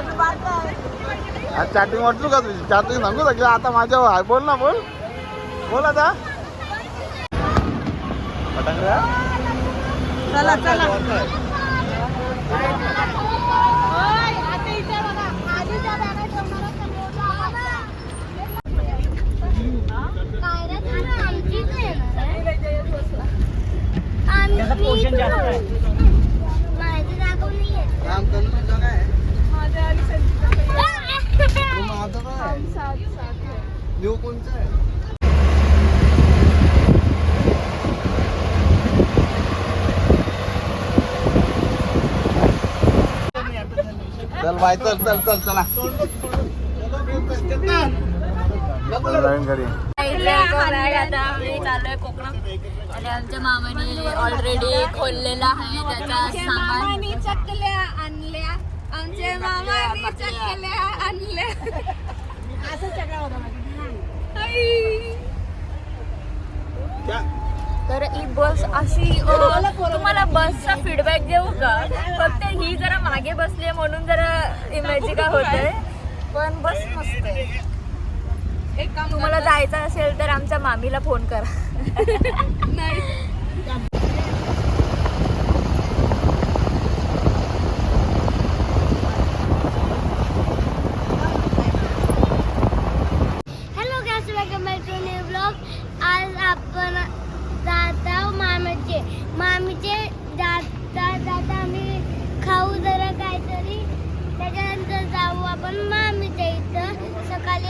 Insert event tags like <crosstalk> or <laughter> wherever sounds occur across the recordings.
आज चॅटिंग वाटलो का तुझी? चॅटिंग सांगू शकली? आता माझ्या हाय. बोल ना बोल. बोल आता? चला चला. आहे ना रे? आम्ही- माझं दाखवून नाही येत. <laughs> चल बाय चल चल चल चला. कोकणात. आणि आमच्या मामाने ऑलरेडी खोललेला आहे त्याचा सामान. चकल्या आणल्या. आमच्या मामाने चकल्या आणल्या असं सगळं तर ही बस अशी तुम्हाला बसचा फीडबॅक देऊ का? फक्त ही जरा मागे बसली आहे म्हणून जरा इमॅजिका होत आहे पण बस मस्त आहे. तुम्हाला जायचं असेल तर आमच्या मामीला फोन करा. नाही guys welcome back to new blog आज आपण जात आहोत मामीचे मामीचे जाता जाता आम्ही खाऊ जरा काहीतरी त्याच्यानंतर जाऊ आपण मामीच्या इथं सकाळी आपण- बाजू, बाजू. आम्ही पोहोचणार आहे. बाजू आम्ही सकाळी पोहोचणार आहे अजून पहिले येऊ खाऊ अजून किती वाजता गे- जेवायला अश्विनी, खाऊ घेतलेला आहे. अश्विनी किती वाजता सगळ्यांनी गेलं? आपापल्या घरातून मस्त काय काय आणलेलं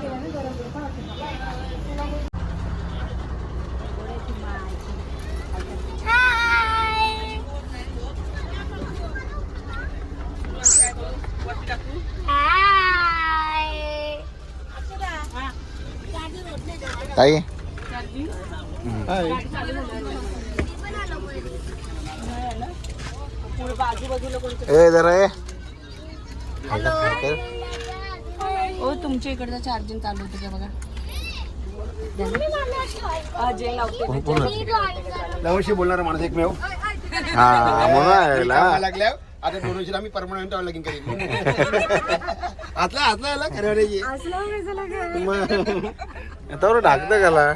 ताई ए जरा हॅलो हो तुमच्या इकडचं चार्जिंग चालू होतं का बघा? लवशी बोलणारा माणूस एकमेव. हा म्हणून लागल्या आता दोन वर्षात आम्ही परमनंट लगीन करीन. <laughs> आतला आतला आला खरं तर ढाकतं गेला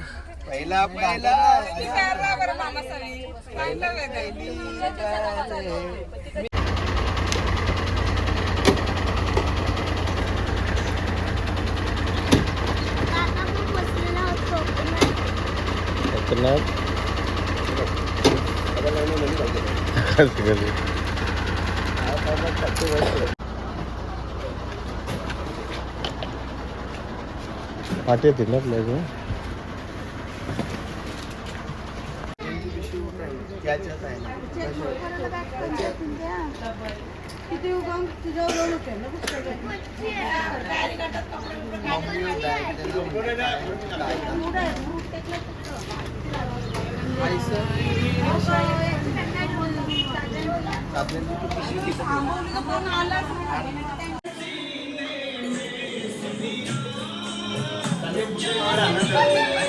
पहिला <laughs> पहिला आता खूप बसलेला होतो पाठी येतील ना आपल्या इकडे? किती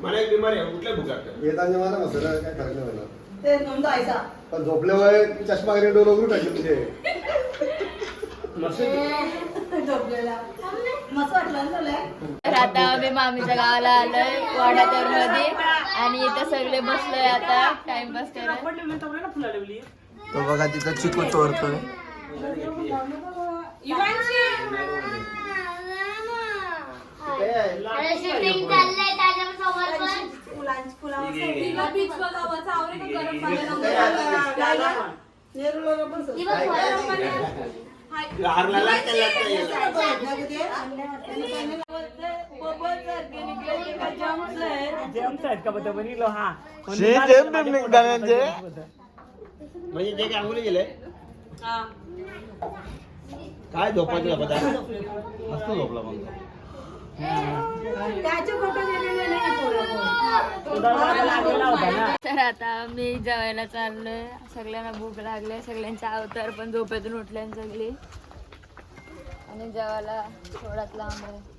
मला एक बिमारी आहे उठल्या भूक लागते येताना मला मसाला काय फरक नाही पडला ते पण झोपल्यावर चष्मा वगैरे डोळे उघडून टाकले तुझे. तर आता आम्ही मामीच्या गावाला आलोय वाडातरमध्ये आणि इथं सगळे बसलोय आता टाइमपास करत तो बघा तिथं चिकू चोरतोय शूटिंग चाललंय त्याच्यासमोर पण ही. शे जेम बिम निघतानाचे म्हणजे जे काय अंगुली गेले काय झोपायचं मस्त झोपला मग तर आता मी जेवायला चाललोय. सगळ्यांना भूक लागले सगळ्यांचा अवतार पण झोपेतून उठले सगळी. आणि जेवायला थोडाच लांब आहे.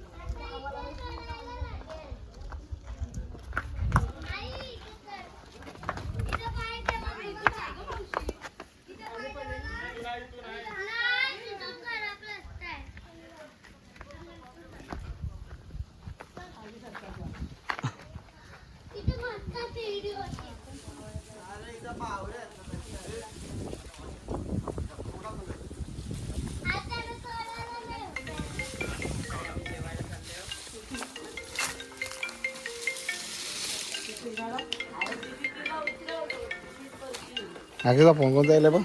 आगेचा फोन कोणता येईल बघ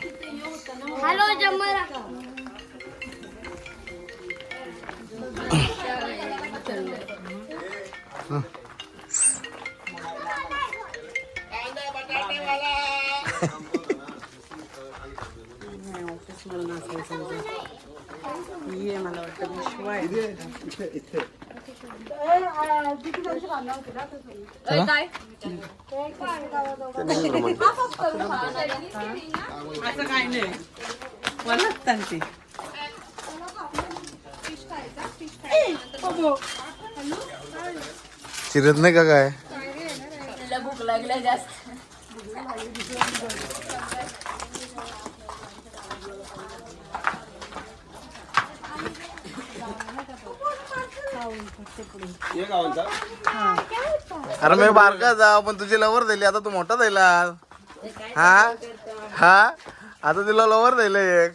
हॅलो जमरा काय चिरत नाही का काय? तिला भूक लागल्या जास्त. हे अरे मी बारका जाव पण तुझी लवर दिली आता तू मोठा दिला हा? हा? आता तुला लवर दिलं एक.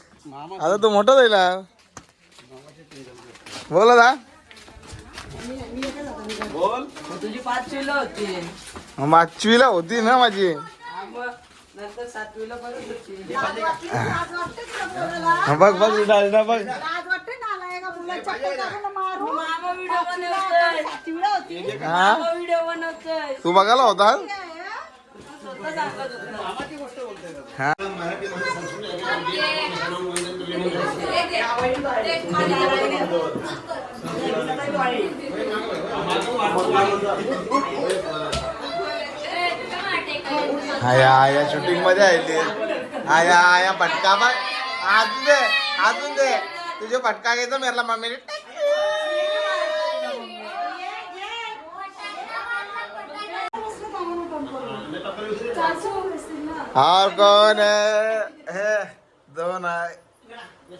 आता तू मोठा दिला बोला ना बोल. तुझी पाचवीला होती. मग होती ना माझी. मग नंतर सातवीला परत होती. हा, बघ बघ डालडा बघ. तू बघायला होता? आया आया शूटिंग मध्ये आया आया फटका बघ. अजून दे अजून दे तुझे फटका घ्यायचा मेरला, मम्मीने. और कौन है हे दोन आहे.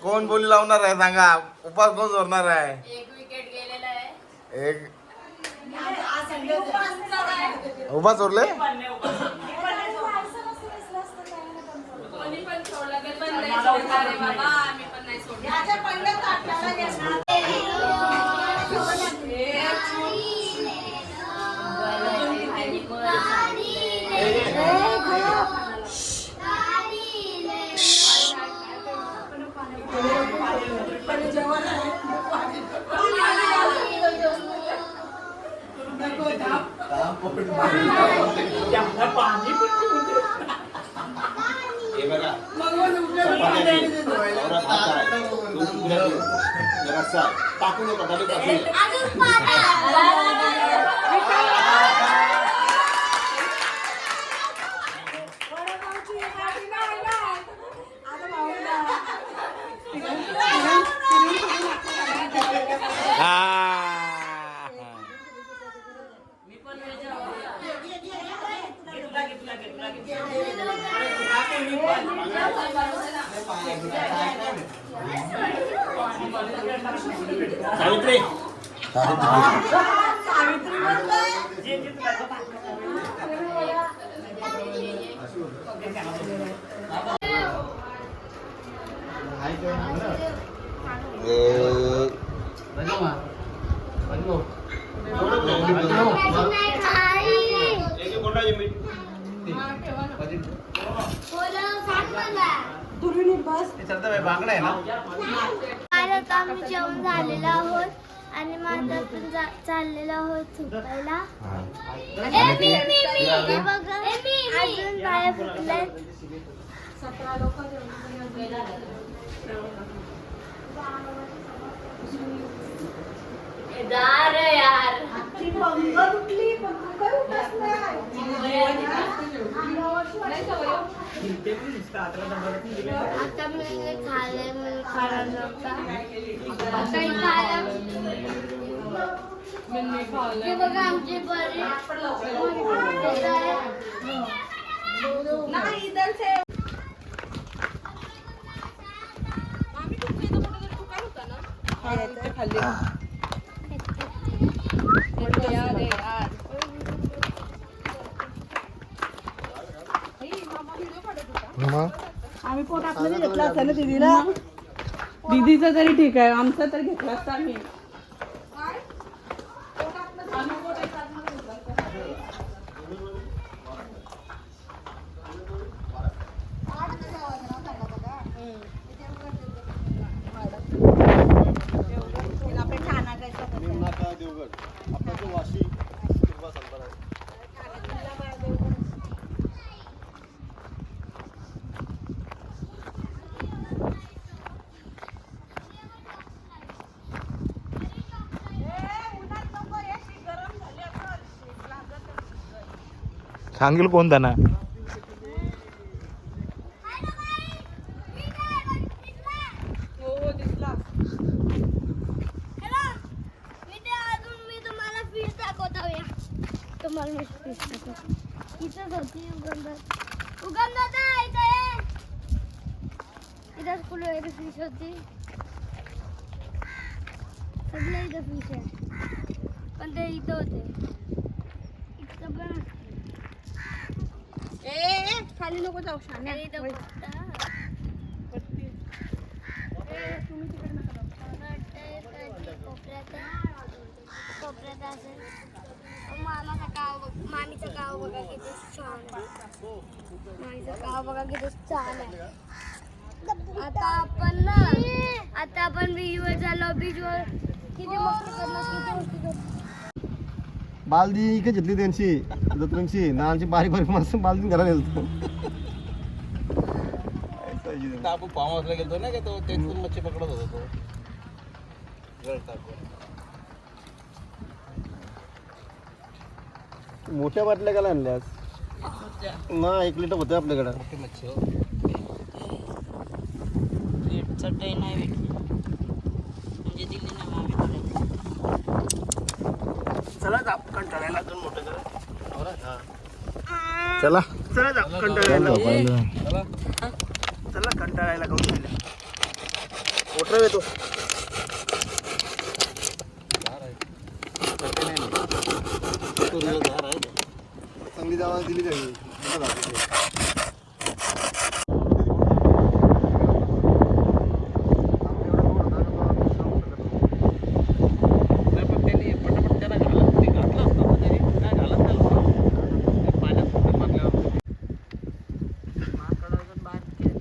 कोण बोली लावणार आहे सांगा? उपास कोण जोडणार आहे? एक विकेट गेलेला आहे. एक. उभा चोरले कोणी पण सोडलं तर पण नाही सोडणार आहे बाबा. आम्ही पण नाही सोडणार. हे बघा चपात्या घे. औरात हात आहे. दोन तुकड्या घे. जरासा टाकू नका डाली टाकू नका. सावित्री कोणाचे मीठ बांगडा आहे ना? आम्ही जेवण झालेलो आहोत आणि माझा चाललेलो आहोत झोपायला. हे अजून बाया फुटल्यात. ती पंगत उठली पण तू काय उठत नाही आता मी खाल्ले मी खाणार नव्हता आता इथं आल्या हे बघा आमची बरी नाही इधर से मग आम्ही पोट आपल्याला घेतला असता ना दीदीला दीदीचं तरी ठीक आहे आमचं तर घेतला असता आम्ही. सांगेल कोण त्यांना हो दिसला हॅलो मी ते अजून मी तुम्हाला फिश दाखवतो या तुम्हाला मी फिश दाखवतो इथंच होती उगमदार उगमदादा इथं ये इथंच कुठे फिश होती सगळं इथं फिश आहे पण ते इथं होते इथं पण असते. ए खाली नको जाऊ मोठा. कोपऱ्यात असेल मामाचा गाव बघ मामीचं गाव बघा किती छान आहे मामीचं गाव बघा किती छान आहे आता आपण ना आता आपण बीचवर झालो बीचवर किती मस्ती करणार किती मस्ती करणार बालदी इकडे घेतली त्यांची दत्तूंची ना आमची बारीक बारीक माणसं बालदी घरात येतो आपण फार्म हाऊसला गेलतो ना का तो? तेच मच्छी पकडत होता तो. गळ मोठ्या बाटल्या का आणल्यास ना एक लिटर होते आपल्याकडे. मोठी मच्छी हो. चटई नाही भेटली म्हणजे दिली नाही मामी मला. चला. चला कंटाळायला चला कंटाळायला काऊन मोटर येतो चांगली जावा दिली त्यांनी नाही, पण त्यांनी पटापट त्याला घालत ते घातलं असतं ना त्यांनी काय घालत त्याला ते पाण्यात कुठे मारल्यावर माकड अजून बारकी आहेत.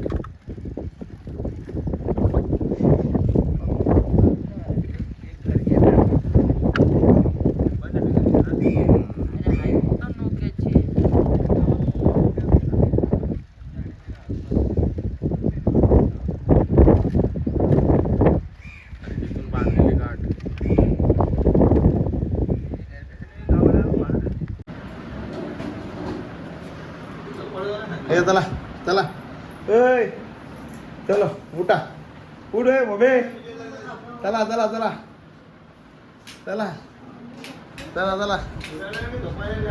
अरे हाय कुठं नोक्याची इथून बांधलेली गाठ ए चला चला ए चलो उठा उठ ए मोबे चला चला चला चला चला चला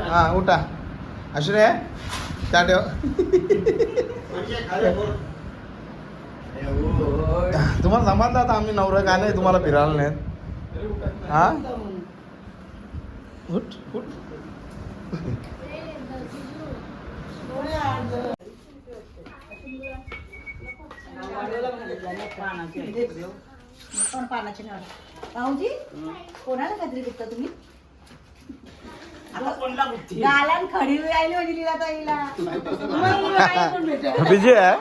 हा उठा आश्रय चहा ठेव तुम्हाला समजलं आता आम्ही नवरा का नाही तुम्हाला फिरायला नाहीत हा? उठ उठ. पण पानाची नाव भाऊजी कोणाला काहीतरी विकता तुम्ही? गालान खडी राहिली म्हणजे लिला ताईला. <laughs> बिजी आहे?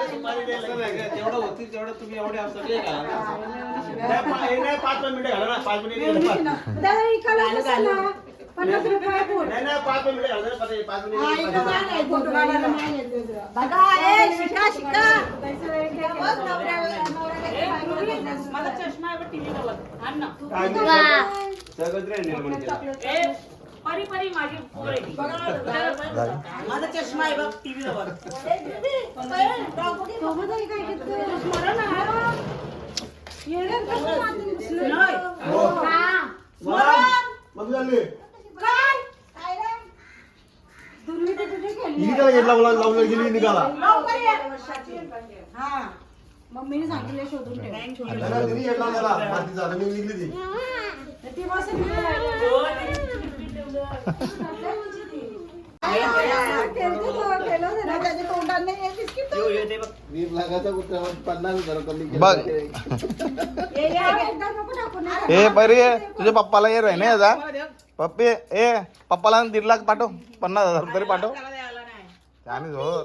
तेवढं होतील तेवढं तुम्ही एवढे सगळे हे पाच मिनिटं घाला ना पाच पन्नास रुपये फूट. बघा शिका शिका बघ, माझा चष्मा आहे बघ टीव्ही बघत आण ना. सगळं रे निर्माण केलं. ए परी परी माझी पोर आहे ती. माझा चष्मा आहे बघ टीव्ही बघत मग झाले हिने त्याला घेतला मला लावलं गेली निघाला. हा. मम्मीने सांगितलं शोधून तोंडात नाही आहे. ए तुझ्या पप्पाला ये रे नाही याचा पप्पी ए पप्पाला दीड लाख पाठव. पन्नास हजार तरी पाठव. त्याला द्यायला नाही. आणि जोर.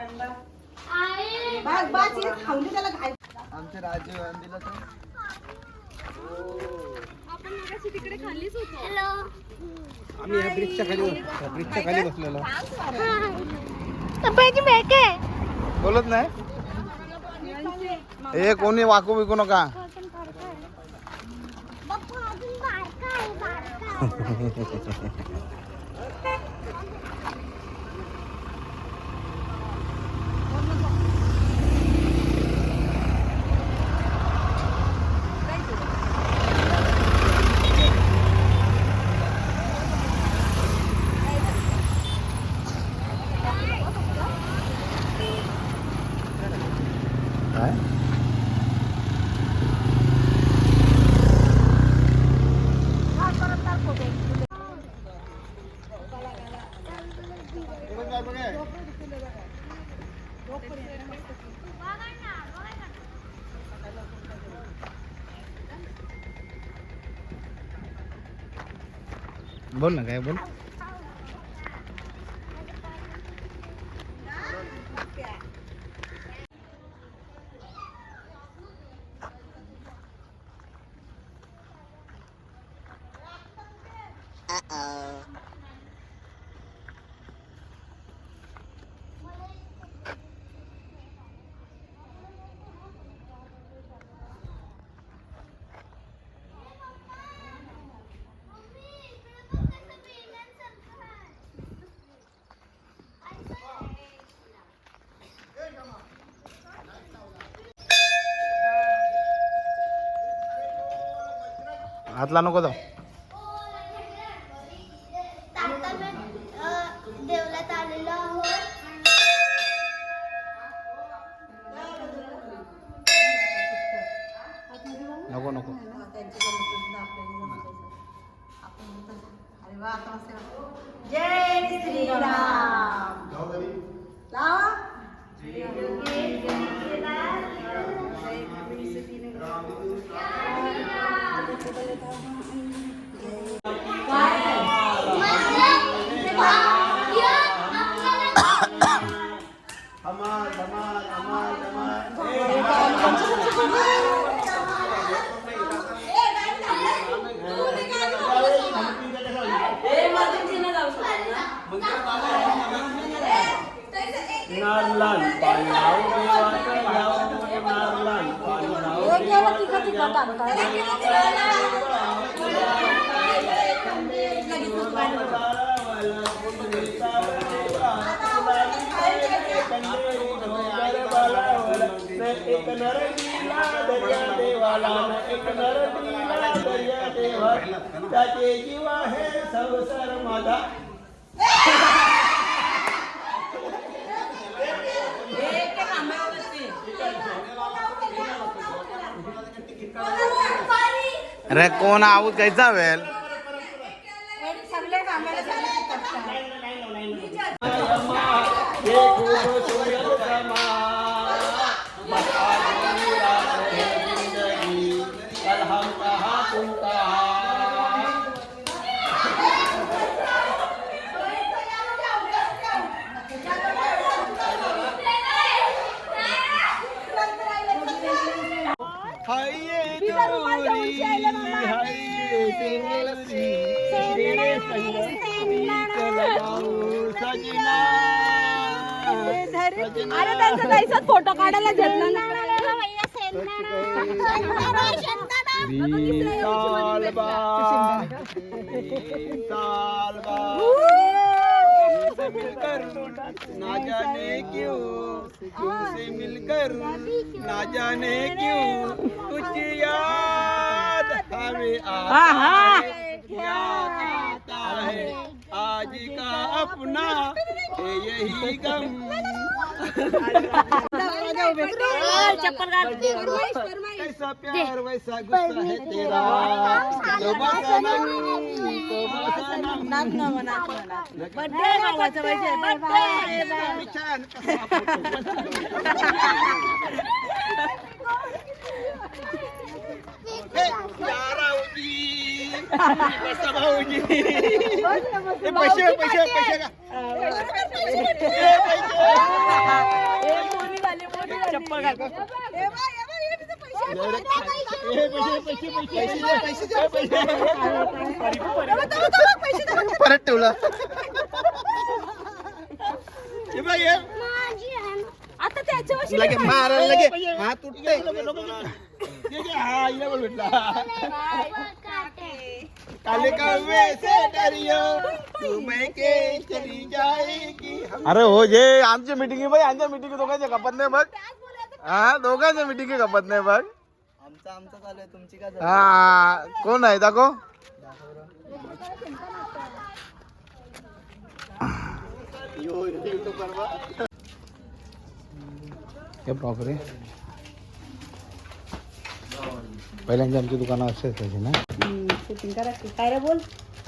आमची पिकनिक येईल ना हम्म. बस बस हे खाऊन दे त्याला घाई आमच्या राज्य दिलं तर. हॅलो आम्ही या ब्रिजच्या खाली या ब्रिजच्या खाली बसलेलो. कपड्याची बॅग आहे बोलत नाही? ए कोणी वाकू बिकू नका. बाप्पा अजून बारका आहे बारका <laughs> बोल ना काय बोल हातला नको जाऊ. नको नको. जय श्रीराम. त्याचे जीव आहे संसार माझा. अरे कोण आऊत घ्यायचा वेल. कल अरे त्यांचा जायचं फोटो काढायला घेतला ना जाने क्यों तुमसे मिलकर ना जाने क्यों कुछ याद हमें आता है. याद आता है आज का अपना यही गम कैसा प्यार वैसा गुस्सा है तेरा तोबा सनम तोबा सनम छान कसा हे, यारावजी, बसा भाऊजी. हे पैसे पैसे पैसे का हे पैसे चप्पल हे पैसे पैसे पैसे पैसे पैसे परत ठेवला आता त्याच्यावर लगे. मारा लगे हा तुटते हा बोल भेटला. अरे हो जे आमची मीटिंग बाई आमच्या मीटिंग दोघांच्या खपत नाही बघ हा दोघांच्या मीटिंग खपत नाही बघ आमचा आमचा चालू आहे तुमची काय हा कोण आहे दाखव हे? प्रॉपर पहिल्यांची आमची दुकानं अशी असायची ना? शूटिंग करा की. काय रे बोल?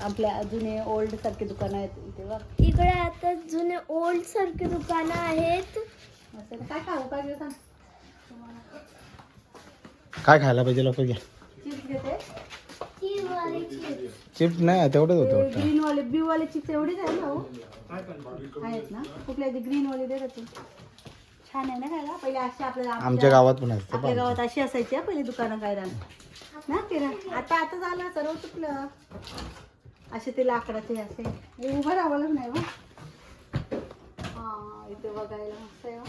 आपल्या जुने ओल्ड सारखे दुकानं आहेत इथे बघ. इकडे आता जुने ओल्ड सारखे दुकानं आहेत. असं. काय खाऊ? काय घेऊ सांग काय खायला पाहिजे लोक घ्या चिप्स घेते. नाही तेवढंच होतं वाटतं. ग्रीन वाले ब्ल्यू वाले चिप्स एवढेच आहे ना हो? आहेत ना? कुठले ग्रीन वाले दे तू. छान आहे ना खायला? पहिले असे आपल्याला आमच्या गावात पण असते आपल्या गावात अशी असायची हा पहिली दुकानं काय ना किरण? आता आता झालं सर्व चुकलं. असे ते लाकडाचे असे. हे उभं राहावं नाही हो. हा इथे बघायला मस्त आहे हो.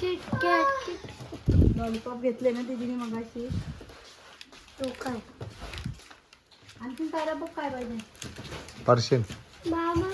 Kit Kat, Kit लॉलीपॉप घेतले ना तिने मगाशी. तो काय? आणखीन काय बघ काय पाहिजे? पर्शियन मामा.